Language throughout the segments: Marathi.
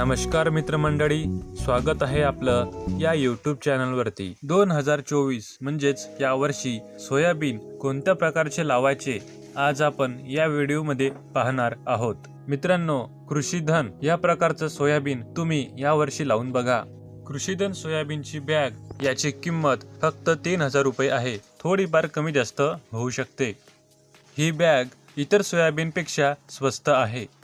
नमस्कार मित्रमंडळी स्वागत आहे आपलं या यूट्यूब चॅनलवरती दोन हजार चोवीस म्हणजेच यावर्षी सोयाबीन कोणत्या प्रकारचे लावायचे आज आपण या व्हिडिओमध्ये पाहणार आहोत. मित्रांनो कृषीधन या प्रकारचं सोयाबीन तुम्ही यावर्षी लावून बघा. कृषीधन सोयाबीनची बॅग याची किंमत फक्त तीन हजार रुपये आहे. थोडीफार कमी जास्त होऊ शकते. ही बॅग इतर सोयाबीनपेक्षा स्वस्त आहे.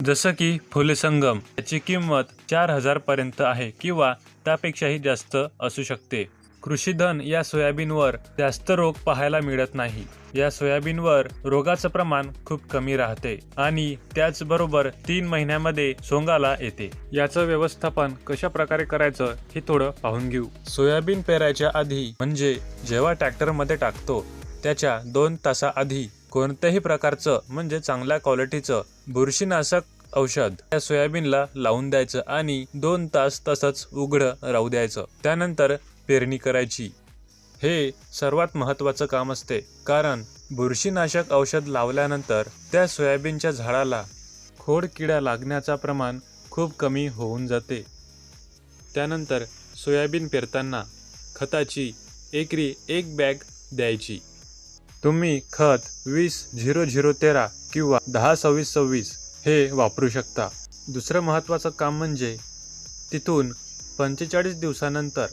जसं की फुले संगम याची किंमत चार हजार पर्यंत आहे किंवा त्यापेक्षाही जास्त असू शकते. कृषीधन या सोयाबीनवर जास्त रोग पाहायला मिळत नाही. या सोयाबीनवर रोगाचं प्रमाण खूप कमी राहते आणि त्याचबरोबर तीन महिन्यामध्ये सोंगाला येते. याचं व्यवस्थापन कशा प्रकारे करायचं हे थोडं पाहून घेऊ. सोयाबीन पेरायच्या आधी म्हणजे जेव्हा ट्रॅक्टरमध्ये टाकतो त्याच्या दोन तासाआधी कोणत्याही प्रकारचं म्हणजे चांगल्या क्वालिटीचं बुरशीनाशक औषध त्या सोयाबीनला लावून द्यायचं आणि दोन तास तसंच उघडं राहू द्यायचं. त्यानंतर पेरणी करायची. हे सर्वात महत्त्वाचं काम असते. कारण बुरशीनाशक औषध लावल्यानंतर त्या सोयाबीनच्या झाडाला खोड किडा लागण्याचा प्रमाण खूप कमी होऊन जाते. त्यानंतर सोयाबीन पेरताना खताची एकरी एक बॅग द्यायची. तुम्ही खत वीस झिरो झिरो तेरा किंवा दहा सव्वीस सव्वीस हे वापरू शकता. दुसरं महत्त्वाचं काम म्हणजे तिथून पंचेचाळीस दिवसानंतर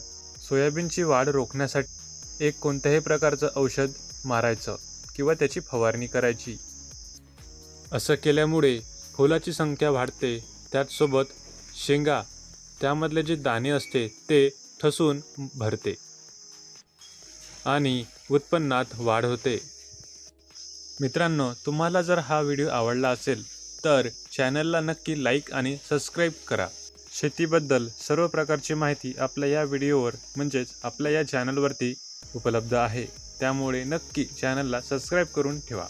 सोयाबीनची वाढ रोखण्यासाठी एक कोणत्याही प्रकारचं औषध मारायचं किंवा त्याची फवारणी करायची. असं केल्यामुळे फुलाची संख्या वाढते त्याचसोबत शेंगा त्यामधले जे दाणे असते ते ठसून भरते. आणि उत्पन्नात वाढ होते. मित्रांनो तुम्हाला जर हा व्हिडिओ आवडला असेल तर चॅनलला नक्की लाईक आणि सबस्क्राईब करा. शेतीबद्दल सर्व प्रकारची माहिती आपल्या या व्हिडिओवर म्हणजेच आपल्या या चॅनलवरती उपलब्ध आहे. त्यामुळे नक्की चॅनलला सबस्क्राईब करून ठेवा.